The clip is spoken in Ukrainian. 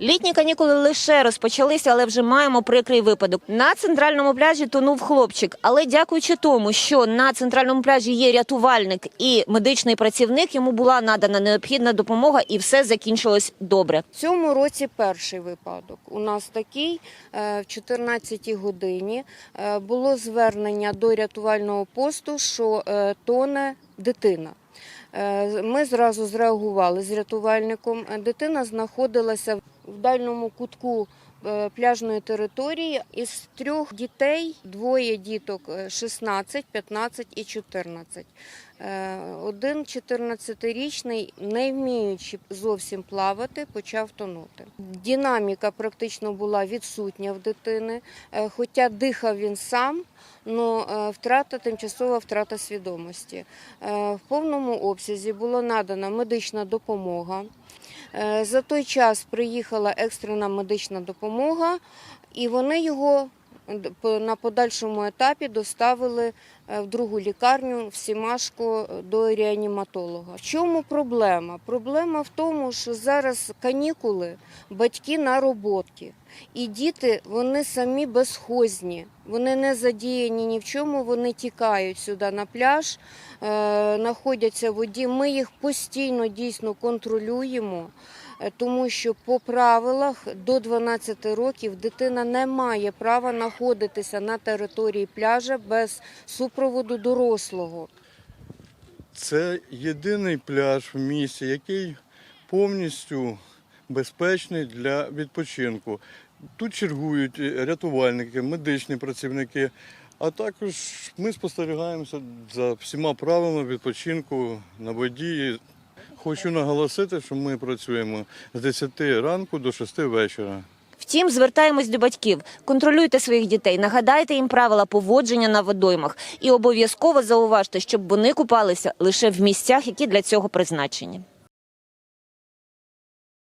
Літні канікули лише розпочалися, але вже маємо прикрий випадок. На центральному пляжі тонув хлопчик, але дякуючи тому, що на центральному пляжі є рятувальник і медичний працівник, йому була надана необхідна допомога, і все закінчилось добре. В цьому році перший випадок. У нас такий е, в 14 годині е, було звернення до рятувального посту, що е, тоне дитина. Е, Ми зразу зреагували з рятувальником. Дитина знаходилася в дальньому кутку пляжної території. Із трьох дітей двоє діток е, 16, 15 і 14. Е, Один 14-річний, не вміючи зовсім плавати, почав тонути. Динаміка практично була відсутня в дитини, е, хоча дихав він сам, але втрата, тимчасова втрата свідомості. Е, В повному обсязі була надана медична допомога. Е, За той час приїхала екстрена медична допомога, і вони його на подальшому етапі доставили е, в другу лікарню в Сімашку е, до реаніматолога. В чому проблема? Проблема в тому, що зараз канікули, батьки на роботі. І діти вони самі безхозні, вони не задіяні ні в чому, вони тікають сюди на пляж, е, знаходяться в воді. Ми їх постійно дійсно контролюємо, тому що по правилах до 12 років дитина не має права знаходитися на території пляжа без супроводу дорослого. Це єдиний пляж в місті, який повністю безпечний для відпочинку. Тут чергують рятувальники, медичні працівники, а також ми спостерігаємося за всіма правилами відпочинку на воді. Хочу наголосити, що ми працюємо з 10 ранку до 6 вечора. Втім, звертаємось до батьків. Контролюйте своїх дітей, нагадайте їм правила поводження на водоймах і обов'язково зауважте, щоб вони купалися лише в місцях, які для цього призначені.